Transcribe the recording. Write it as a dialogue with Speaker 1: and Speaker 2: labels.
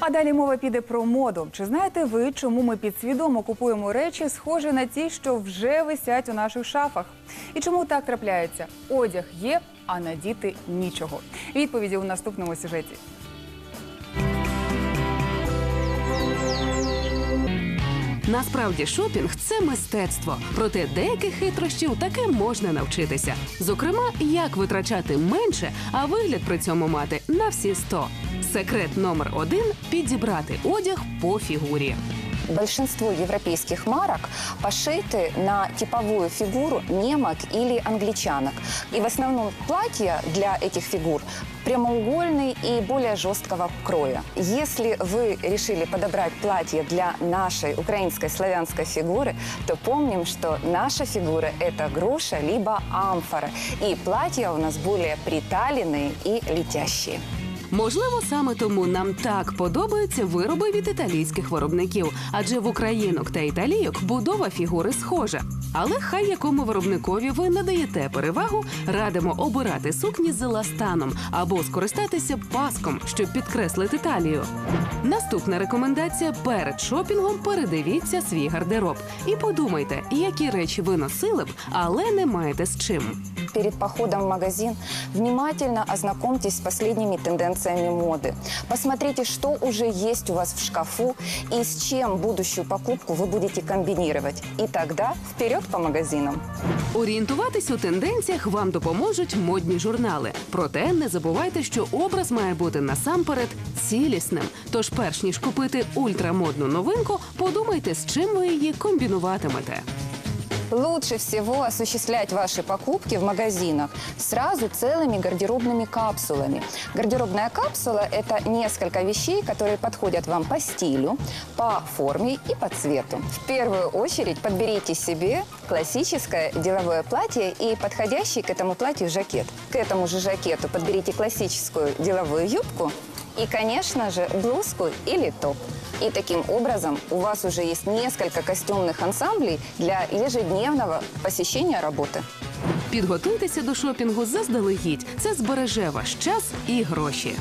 Speaker 1: А далі мова піде про моду. Чи знаєте ви, чому ми підсвідомо купуємо речі, схожі на ті, що вже висять у наших шафах? І чому так трапляється? Одяг є, а надіти нічого. Відповіді у наступному сюжеті.
Speaker 2: Насправді шопінг це мистецтво. Проте деяких хитрощів таке можна навчитися. Зокрема, як витрачати менше, а вигляд при цьому мати на всі 100. Секрет номер один підібрати одяг по фігурі.
Speaker 3: Большинство европейских марок пошиты на типовую фигуру немок или англичанок. И в основном платья для этих фигур прямоугольный и более жесткого кроя. Если вы решили подобрать платье для нашей украинской славянской фигуры, то помним, что наша фигура – это груша либо амфора. И платья у нас более приталенные и летящие.
Speaker 2: Можливо, саме тому нам так подобаються вироби від італійських виробників, адже в українок та італійок будова фігури схожа. Але хай якому виробникові ви надаєте перевагу, радимо обирати сукні з еластаном або скористатися паском, щоб підкреслити талію. Наступна рекомендація перед шопінгом передивіться свій гардероб і подумайте, які речі ви носили б, але не маєте з чим.
Speaker 3: Перед походом в магазин внимательно ознакомьтесь с последними тенденциями моды. Посмотрите, что уже есть у вас в шкафу и с чем будущую покупку вы будете комбинировать. И тогда вперед по магазинам.
Speaker 2: Орієнтуватись у тенденціях вам допоможуть модні журнали. Проте не забувайте, що образ має бути насамперед цілісним. Тож, перш ніж купити ультрамодну новинку, подумайте, з чим ви її комбінуватимете.
Speaker 3: Лучше всего осуществлять ваши покупки в магазинах сразу целыми гардеробными капсулами. Гардеробная капсула – это несколько вещей, которые подходят вам по стилю, по форме и по цвету. В первую очередь подберите себе классическое деловое платье и подходящий к этому платью жакет. К этому же жакету подберите классическую деловую юбку и, конечно же, блузку или топ. И таким образом у вас уже есть несколько костюмных ансамблей для ежедневного посещения работы.
Speaker 2: Підготуйтеся до шопінгу заздалегідь. Це збереже ваш час і гроші.